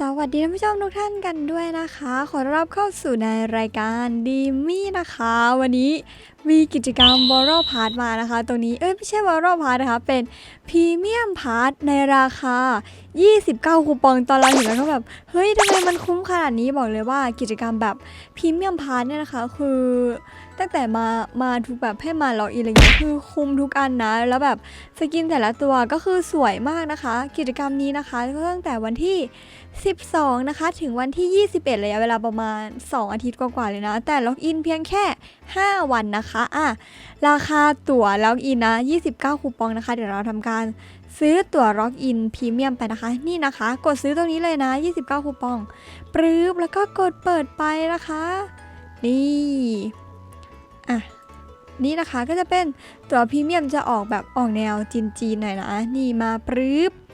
สวัสดีท่านผู้ชมทุกท่านกันด้วยนะคะ ขอต้อนรับเข้าสู่ในรายการดีมี่นะคะ วันนี้ มีกิจกรรมวอลพาร์ทมานะคะตรงนี้เอ้ยไม่ใช่วอลพาร์ทนะคะ เป็นพรีเมียมพาร์ทในราคา 29 คูปองตอนเราเห็นแล้วก็แบบ เฮ้ยทำไมมันคุ้มขนาดนี้บอกเลยว่ากิจกรรมแบบพรีเมียมพาร์ทเนี่ยนะคะ คือตั้งแต่มา มาทุกแบบให้มาล็อกอินอะไรเงี้ยคือคุ้มทุกอันนะ แล้วแบบสกินแต่ละตัวก็คือสวยมากนะคะ กิจกรรมนี้นะคะก็ตั้งแต่วันที่ 12 นะคะ ถึงวันที่ 21 ระยะเวลาประมาณ 2 อาทิตย์กว่าๆเลยนะ แต่ล็อกอินเพียงแค่ 5 วันนะคะอะราคาตั๋วล็อกอินนะ 29 คูปองนะคะ เดี๋ยวเราทำการซื้อตั๋วล็อกอินพรีเมียมไปนะคะ นี่นะคะ กดซื้อตรงนี้เลยนะ 29 คูปองปรื๊บแล้วก็กดเปิดไปนะคะ นี่อะนี่นะคะก็จะเป็นตั๋วพรีเมียมจะออกแบบออกแนวจีนๆหน่อยนะ นี่มาปรื๊บ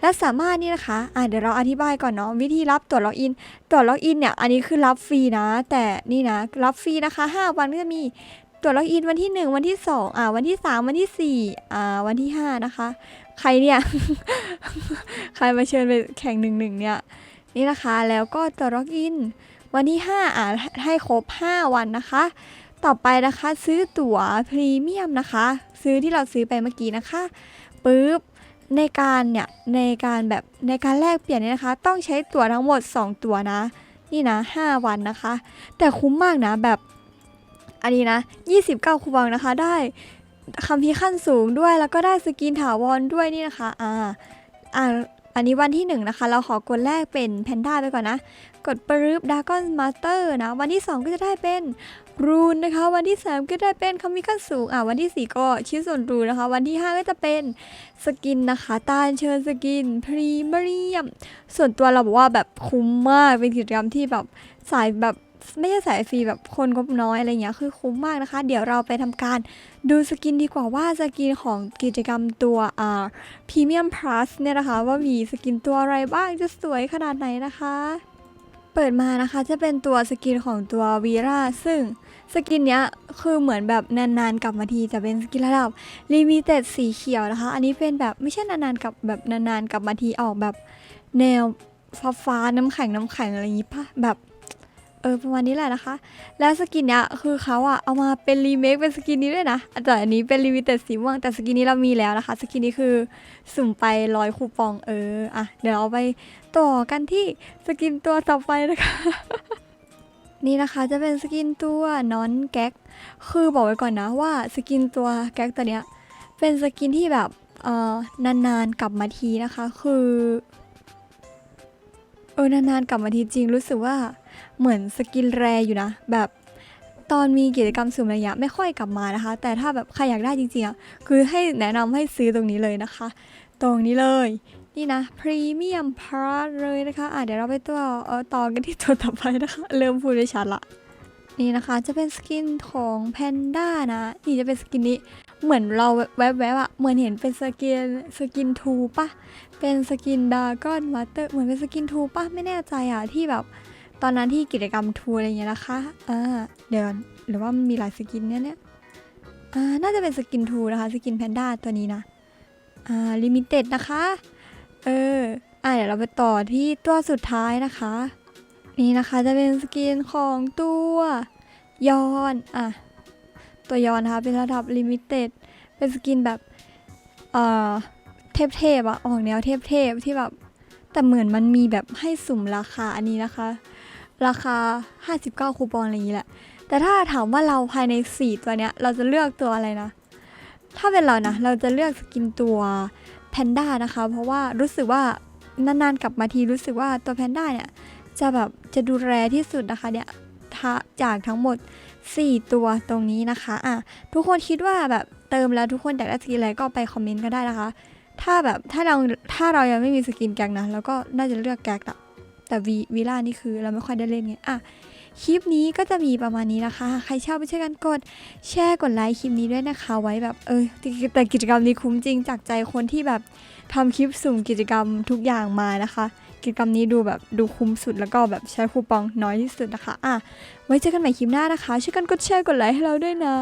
และสามารถนี่นะคะอะเดี๋ยวเราอธิบายก่อนเนาะวิธีรับตั๋วล็อกอินตั๋วล็อกอินเนี่ยอันนี้คือรับฟรีนะ แต่นี่นะรับฟรีนะคะ 5 วันก็จะมีตั๋วล็อกอินวันที่ 1 วันที่2อ่าวันที่ 3 วันที่4อ่าวันที่ 5 นะคะ ใครเนี่ย ใครมาเชิญไปแข่งหนึ่งหนึ่งเนี่ยนี่นะคะแล้วก็ตั๋วล็อกอินวันที่ 5 อ่าให้ครบ 5 วันนะคะ ต่อไปนะคะซื้อตั๋วพรีเมียมนะคะ ซื้อที่เราซื้อไปเมื่อกี้นะคะปุ๊บ ในการเนี่ยในการแบบในการแลกเปลี่ยนเนี่ยนะคะ ต้องใช้ตั๋วทั้งหมด 2 ตั๋วนะ นี่นะ 5 วันนะคะ แต่คุ้มมากนะแบบ อันนี้นะ 29 คูปองนะคะได้คำพิขั้นสูงด้วยแล้วก็ได้สกินถาวรด้วยนี่นะคะ อ่าอ่า อันนี้วันที่1นะคะเราขอกดแรกเป็นแพนด้าไปก่อนนะ กดปรึบดากอนมาสเตอร์นะ วันที่ 2 ก็จะได้เป็นรูนนะคะ วันที่ 3 ก็ได้เป็นคัมภีร์ขั้นสูงอ่าวันที่ 4 ก็ชิ้นส่วนรูนนะคะ วันที่ 5 ก็จะเป็นสกินนะคะตาลเชิญสกินพรีเมียม ส่วนตัวเราบอกว่าแบบคุ้มมากเป็นกิจกรรมที่แบบสายแบบ ไม่ใช่สายฟรีแบบคนงบน้อยอะไรเงี้ยคือคุ้มมากนะคะ เดี๋ยวเราไปทำการดูสกินดีกว่าว่าสกินของกิจกรรมตัวอ่าพรีเมียมพลัสเนี่ยนะคะ ว่ามีสกินตัวอะไรบ้างจะสวยขนาดไหนนะคะ เปิดมานะคะจะเป็นตัวสกินของตัววีราซึ่งสกินเนี้ยคือเหมือนแบบนานๆกลับมาทีจะเป็นสกินระดับลิมิเต็ดสีเขียวนะคะ อันนี้เป็นแบบไม่ใช่นานๆกับแบบนานๆกลับมาทีออกแบบแนวฟ้าฟ้าๆน้ำแข็งน้ำแข็งอะไรอย่างงี้ปะแบบ เออประมาณนี้แหละนะคะ แล้วสกินเนี้ยคือเขาอะเอามาเป็นรีเมคเป็นสกินนี้ด้วยนะแต่อันนี้เป็นลิมิเต็ดสีม่วงแต่สกินนี้เรามีแล้วนะคะ สกินนี้คือสุ่มไปร้อยคูปองเอออะเดี๋ยวเราไปต่อกันที่สกินตัวต่อไปนะคะ นี่นะคะจะเป็นสกินตัวนอนแก๊กคือบอกไว้ก่อนนะว่าสกินตัวแก๊กตัวเนี้ยเป็นสกินที่แบบเออนานๆกลับมาทีนะคะ คือเออนานๆกลับมาทีจริงรู้สึกว่า เหมือนสกินแรอยู่นะ แบบตอนมีกิจกรรมสุ่มระยะไม่ค่อยกลับมานะคะ แต่ถ้าแบบใครอยากได้จริงๆอะคือให้แนะนำให้ซื้อตรงนี้เลยนะคะ ตรงนี้เลย นี่นะพรีเมียมพาร์ทเลยนะคะอะเดี๋ยวเราไปตัวเออต่อกันที่ตัวต่อไปนะคะ เริ่มพูดไม่ชัดละนี่นะคะจะเป็นสกินของแพนด้านะนี่จะเป็นสกินนี้เหมือนเราแวบๆอะเหมือนเห็นเป็นสกินสกินทูปะเป็นสกินดาก้อนมาเตอร์เหมือนเป็นสกินทูปะไม่แน่ใจอะที่แบบ ตอนนั้นที่กิจกรรมทูอะไรเงี้ยนะคะอ่าเดี๋ยวก่อนหรือว่ามันมีหลายสกินเนี่ยเนี่ยอ่าน่าจะเป็นสกินทูนะคะสกินแพนด้าตัวนี้นะอ่าลิมิเต็ดนะคะ เอออ่าเดี๋ยวเราไปต่อที่ตัวสุดท้ายนะคะ นี่นะคะจะเป็นสกินของตัวยอนอะตัวยอนนะคะเป็นระดับลิมิเต็ดเป็นสกินแบบเอ่อเทพๆอะออกแนวเทพๆที่แบบแต่เหมือนมันมีแบบให้สุ่มราคาอันนี้นะคะ ราคา 59 คูปองอะไรอย่างนี้แหละ แต่ถ้าถามว่าเราภายใน 4 ตัวเนี้ย เราจะเลือกตัวอะไรนะ ถ้าเป็นเรานะ เราจะเลือกสกินตัวแพนด้านะคะ เพราะว่ารู้สึกว่านานๆกลับมาทีรู้สึกว่าตัวแพนด้าเนี่ย จะแบบจะดูแลที่สุดนะคะเนี่ยจากทั้งหมด 4 ตัวตรงนี้นะคะ อะ ทุกคนคิดว่าแบบเติมแล้วทุกคนอยากได้สกินอะไรก็ไปคอมเมนต์ก็ได้นะคะ ถ้าแบบถ้าเราถ้าเรายังไม่มีสกินแก๊กนะ แล้วก็น่าจะเลือกแก๊กอะ แต่วีวีล่านี่คือเราไม่ค่อยได้เล่นไงอะคลิปนี้ก็จะมีประมาณนี้นะคะ ใครชอบไปช่วยกันกดแชร์กดไลค์คลิปนี้ด้วยนะคะ ไว้แบบเออแต่กิจกรรมนี้คุ้มจริงจากใจคนที่แบบทำคลิปสุ่มกิจกรรมทุกอย่างมานะคะ กิจกรรมนี้ดูแบบดูคุ้มสุดแล้วก็แบบใช้คูปองน้อยที่สุดนะคะ อะ ไว้เจอกันใหม่คลิปหน้านะคะ ช่วยกันกดแชร์กดไลค์ให้เราด้วยนะ